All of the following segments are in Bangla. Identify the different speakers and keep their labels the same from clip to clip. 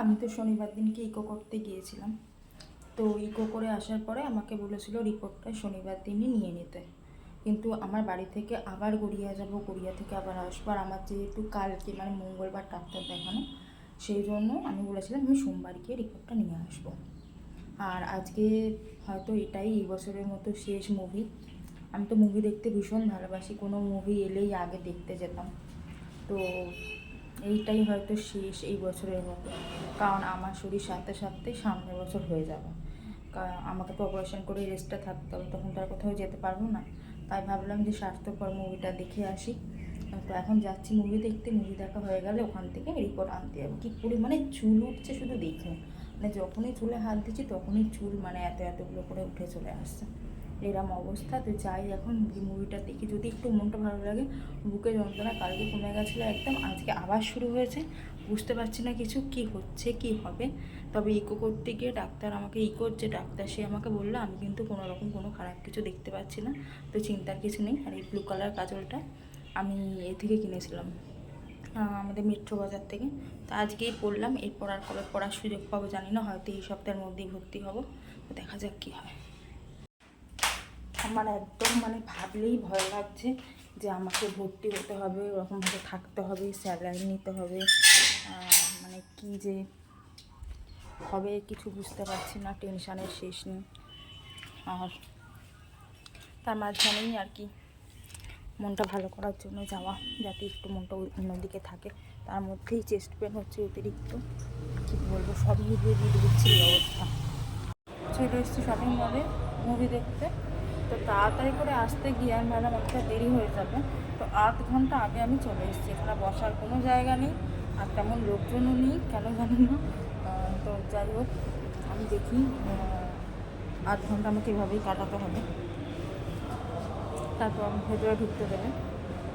Speaker 1: আমি তো শনিবার দিনকে ইকো করতে গিয়েছিলাম। তো ইকো করে আসার পরে আমাকে বলেছিল রিপোর্টটা শনিবার দিনই নিয়ে নিতে। কিন্তু আমার বাড়ি থেকে আবার গড়িয়া যাব, গড়িয়া থেকে আবার আসব। আর আমার যেহেতু কালকে মানে মঙ্গলবার ডাক্তার দেখানো, সেই জন্য আমি বলেছিলাম, আমি সোমবার গিয়ে রিপোর্টটা নিয়ে আসব। আর আজকে হয়তো এটাই এই বছরের মতো শেষ মুভি আমি তো মুভি দেখতে ভীষণ ভালোবাসি। কোনো মুভি এলেই আগে দেখতে যেতাম। তো এইটাই হয়তো শেষ এই বছরের মতো। কারণ আমার শরীর সাথে সাথে সামনের বছর হয়ে যাবে। কারণ আমাকে তো অপারেশন করে রেস্টে থাকতে হবে, তখন তো আর কোথাও যেতে পারব না। তাই ভাবলাম যে স্বাস্থ্যকর মুভিটা দেখে আসি। তো এখন যাচ্ছি মুভি দেখতে মুভি দেখা হয়ে গেলে ওখান থেকে রিপোর্ট আনতে যাব। কী পরিমাণে চুল উঠছে শুধু দেখে মানে যখনই চুলে হাত দিচ্ছি, তখনই চুল মানে এত এতগুলো করে উঠে চলে আসছে। এরম অবস্থা তো যাই এখন মুভিটা দেখি। যদি একটু মনটা ভালো লাগে, বুকে যন্ত্রণা কালকে কমে গেছিল একদম, আজকে আবার শুরু হয়েছে। বুঝতে পারছি না কিছু কি হচ্ছে, কি হবে। তবে ইকো করতে গিয়ে ডাক্তার আমাকে ইকোর যে ডাক্তার সে আমাকে বলল, আমি কিন্তু কোনো রকম কোনো খারাপ কিছু দেখতে পাচ্ছি না। তো চিন্তার কিছু নেই, আর এই ব্লু কালার কাজলটা আমি এ থেকে কিনেছিলাম আমাদের মেট্রো বাজার থেকে। তো আজকেই পড়লাম, এরপর আর কবে পড়ার সুযোগ পাবো জানি না, হয়তো এই সপ্তাহের মধ্যেই ভর্তি হব। তো দেখা যাক কী হয়। আমার একদম মানে ভাবলেই ভয় লাগছে যে আমাকে ভর্তি হতে হবে, ওরকমভাবে থাকতে হবে, স্যালারি নিতে হবে মানে কি যে হবে কিছু বুঝতে পারছি না, টেনশানের শেষ নেই। আর তার মাঝখানেই আর কি মনটা ভালো করার জন্য যাওয়া, যাতে একটু মনটা অন্যদিকে থাকে। তার মধ্যেই চেস্ট পেন হচ্ছে অতিরিক্ত। কী বলব, সব মিলিয়ে দিয়ে দিচ্ছি অবস্থা। চলে এসেছি শপিং মলে মুভি দেখতে। তো তাড়াতাড়ি করে আসতে গিয়ে আমি ভাবলাম অনেকটা দেরি হয়ে যাবে। তো আধ ঘণ্টা আগে আমি চলে এসেছি। এখানে বসার কোনো জায়গা নেই আর তেমন লোকজনও নেই, কেন জানি না। তো যাই হোক, আমি দেখি আধ ঘণ্টা আমাকে এভাবেই কাটাতে হবে। তারপর ভেতরে ঢুকতে দেবে।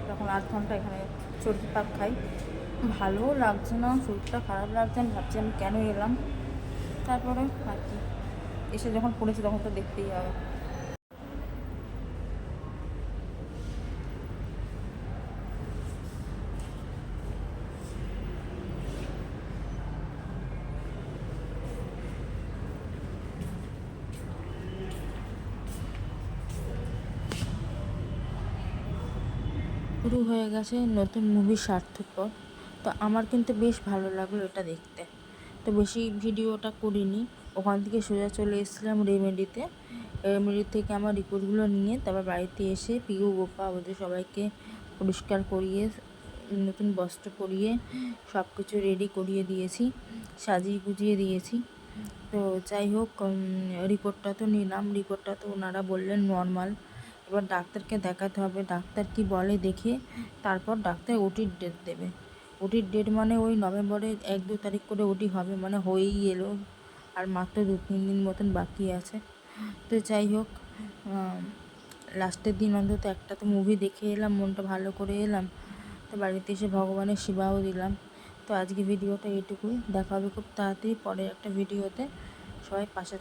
Speaker 1: তখন আধ ঘণ্টা এখানে সবজি পাক খাই। ভালোও লাগছে না, শরীরটা খারাপ লাগছে, আমি ভাবছি আমি কেন এলাম। তারপরে আর কি, এসে যখন পড়েছি তখন তো দেখতেই হবে। শুরু হয়ে গেছে নতুন মুভি স্বার্থপর তো আমার কিন্তু বেশ ভালো লাগল এটা দেখতে। তো বেশি ভিডিওটা করিনি। ওখান থেকে সোজা চলে এসেছিলাম রেমেডিতে রেমেডি থেকে আমার রিপোর্টগুলো নিয়ে তারপর বাড়িতে এসে পিউ গোপা ওদের সবাইকে পরিষ্কার করিয়ে, নতুন বস্ত্র পরিয়ে সব কিছু রেডি করিয়ে দিয়েছি, সাজিয়ে গুজিয়ে দিয়েছি। তো যাই হোক রিপোর্টটা তো নিলাম। রিপোর্টটা তো ওনারা বললেন নর্মাল এবার ডাক্তারকে দেখাতে হবে। ডাক্তার কি বলে দেখে তারপর ডাক্তার ওটির ডেট দেবে। ওটির ডেট মানে ওই নভেম্বরের এক দু তারিখ করে ওটি হবে মানে হয়েই এলো। আর মাত্র দু তিন দিন মতন বাকি আছে। তো যাই হোক লাস্টের দিন অন্তত একটা তো মুভি দেখে এলাম, মনটা ভালো করে এলাম। তো বাড়িতে এসে ভগবানের সেবাও দিলাম। তো আজকে ভিডিওটা এটুকুই। দেখা হবে খুব তাড়াতাড়ি পরের একটা ভিডিওতে সবাই পাশে